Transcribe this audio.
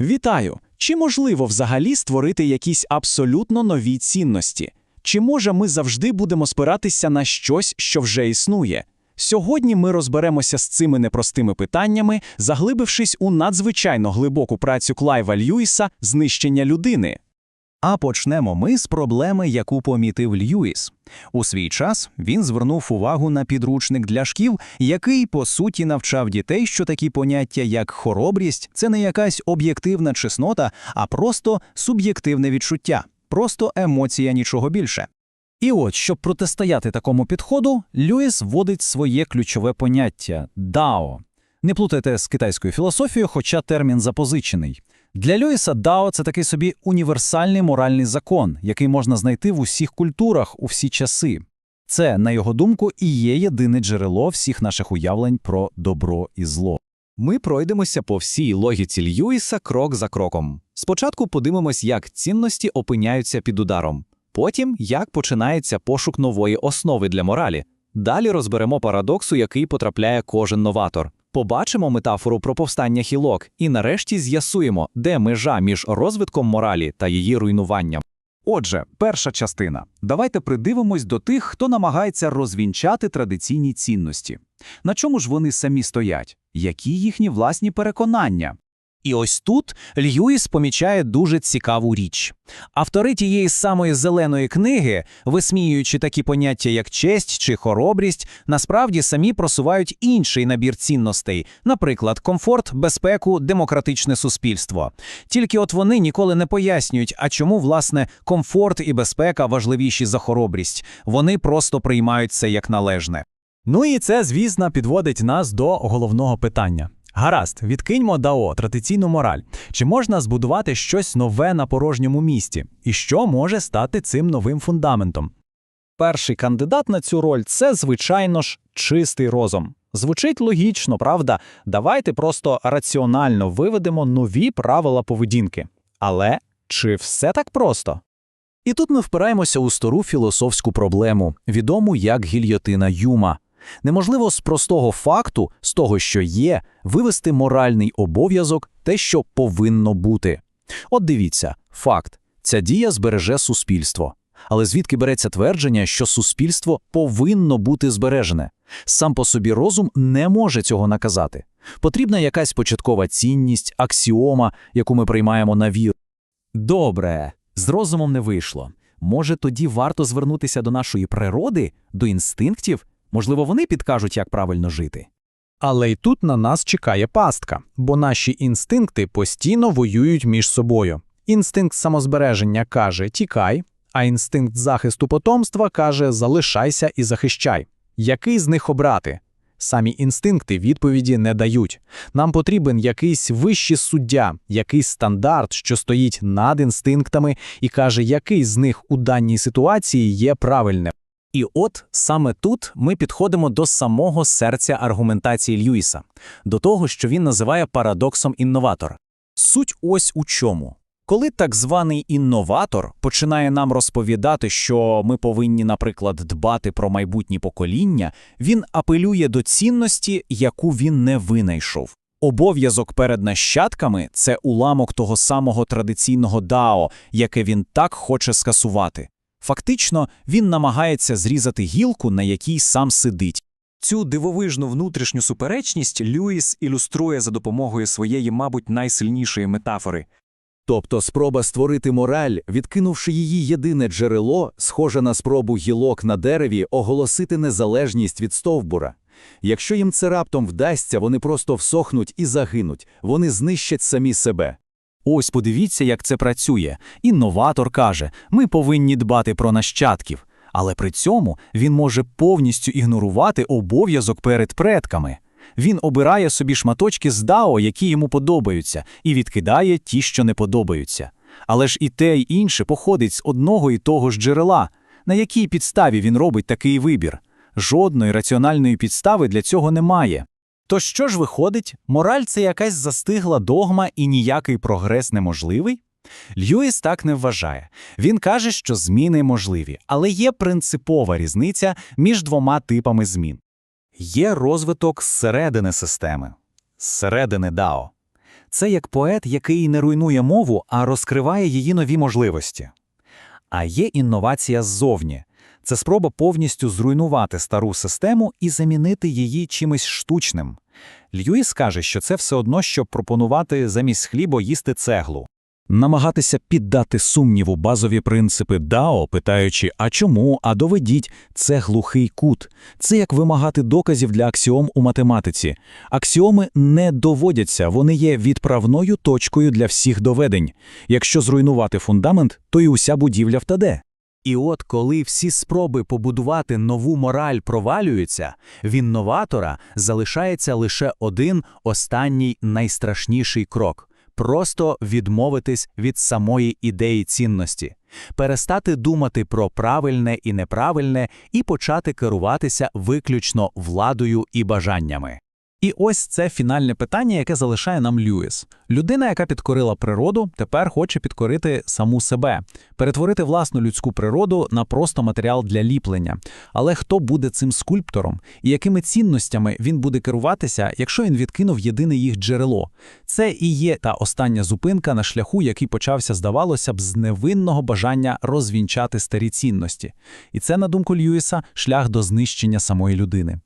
Вітаю! Чи можливо взагалі створити якісь абсолютно нові цінності? Чи може ми завжди будемо спиратися на щось, що вже існує? Сьогодні ми розберемося з цими непростими питаннями, заглибившись у надзвичайно глибоку працю Клайва Льюіса «Знищення людини». А почнемо ми з проблеми, яку помітив Льюіс. У свій час він звернув увагу на підручник для шкіл, який, по суті, навчав дітей, що такі поняття, як хоробрість, це не якась об'єктивна чеснота, а просто суб'єктивне відчуття, просто емоція нічого більше. І от, щоб протистояти такому підходу, Льюіс вводить своє ключове поняття дао. Не плутайте з китайською філософією, хоча термін запозичений. Для Льюіса дао це такий собі універсальний моральний закон, який можна знайти в усіх культурах у всі часи. Це, на його думку, і є єдине джерело всіх наших уявлень про добро і зло. Ми пройдемося по всій логіці Льюіса крок за кроком. Спочатку подивимось, як цінності опиняються під ударом, потім як починається пошук нової основи для моралі. Далі розберемо парадоксу, який потрапляє кожен новатор. Побачимо метафору про повстання хілок, і нарешті з'ясуємо, де межа між розвитком моралі та її руйнуванням. Отже, перша частина. Давайте придивимось до тих, хто намагається розвінчати традиційні цінності. На чому ж вони самі стоять? Які їхні власні переконання? І ось тут Льюіс помічає дуже цікаву річ. Автори тієї самої зеленої книги, висміюючи такі поняття, як честь чи хоробрість, насправді самі просувають інший набір цінностей, наприклад, комфорт, безпеку, демократичне суспільство. Тільки от вони ніколи не пояснюють, а чому власне комфорт і безпека важливіші за хоробрість. Вони просто приймають це як належне. Ну і це, звісно, підводить нас до головного питання. Гаразд, відкиньмо дао, традиційну мораль. Чи можна збудувати щось нове на порожньому місці? І що може стати цим новим фундаментом? Перший кандидат на цю роль це, звичайно ж, чистий розум. Звучить логічно, правда? Давайте просто раціонально виведемо нові правила поведінки. Але чи все так просто? І тут ми впираємося у стару філософську проблему, відому як гільйотина Юма. Неможливо з простого факту, з того, що є, вивести моральний обов'язок, те, що повинно бути. От дивіться, факт ця дія збереже суспільство. Але звідки береться твердження, що суспільство повинно бути збережене? Сам по собі розум не може цього наказати. Потрібна якась початкова цінність, аксіома, яку ми приймаємо на віру. Добре, з розумом не вийшло. Може, тоді варто звернутися до нашої природи, до інстинктів? Можливо, вони підкажуть, як правильно жити. Але й тут на нас чекає пастка, бо наші інстинкти постійно воюють між собою. Інстинкт самозбереження каже тікай, а інстинкт захисту потомства каже залишайся і захищай. Який з них обрати? Самі інстинкти відповіді не дають. Нам потрібен якийсь вищий суддя, якийсь стандарт, що стоїть над інстинктами, і каже, який з них у даній ситуації є правильним. І от саме тут ми підходимо до самого серця аргументації Льюіса, до того, що він називає парадоксом інноватора. Суть ось у чому. Коли так званий інноватор починає нам розповідати, що ми повинні, наприклад, дбати про майбутні покоління, він апелює до цінності, яку він не винайшов. Обов'язок перед нащадками це уламок того самого традиційного дао, яке він так хоче скасувати. Фактично, він намагається зрізати гілку, на якій сам сидить. Цю дивовижну внутрішню суперечність Льюіс ілюструє за допомогою своєї, мабуть, найсильнішої метафори. Тобто спроба створити мораль, відкинувши її єдине джерело, схоже на спробу гілок на дереві оголосити незалежність від стовбура. Якщо їм це раптом вдасться, вони просто всохнуть і загинуть, вони знищать самі себе. Ось подивіться, як це працює. Інноватор каже, ми повинні дбати про нащадків, але при цьому він може повністю ігнорувати обов'язок перед предками. Він обирає собі шматочки з дао, які йому подобаються, і відкидає ті, що не подобаються. Але ж і те, й інше походить з одного і того ж джерела. На якій підставі він робить такий вибір? Жодної раціональної підстави для цього немає. То що ж виходить, мораль це якась застигла догма і ніякий прогрес неможливий? Льюіс так не вважає. Він каже, що зміни можливі, але є принципова різниця між двома типами змін. Є розвиток зсередини системи, зсередини дао. Це як поет, який не руйнує мову, а розкриває її нові можливості. А є інновація ззовні. Це спроба повністю зруйнувати стару систему і замінити її чимось штучним. Льюіс каже, що це все одно, щоб пропонувати замість хліба їсти цеглу. Намагатися піддати сумніву базові принципи Дао, питаючи «а чому?», «а доведіть» – це глухий кут. Це як вимагати доказів для аксіом у математиці. Аксіоми не доводяться, вони є відправною точкою для всіх доведень. Якщо зруйнувати фундамент, то і уся будівля впаде. І от коли всі спроби побудувати нову мораль провалюються, в інноватора залишається лише один останній найстрашніший крок – просто відмовитись від самої ідеї цінності, перестати думати про правильне і неправильне і почати керуватися виключно владою і бажаннями. І ось це фінальне питання, яке залишає нам Льюіс. Людина, яка підкорила природу, тепер хоче підкорити саму себе, перетворити власну людську природу на просто матеріал для ліплення. Але хто буде цим скульптором і якими цінностями він буде керуватися, якщо він відкинув єдине їх джерело? Це і є та остання зупинка на шляху, який почався, здавалося б, з невинного бажання розвінчати старі цінності. І це, на думку Льюіса, шлях до знищення самої людини.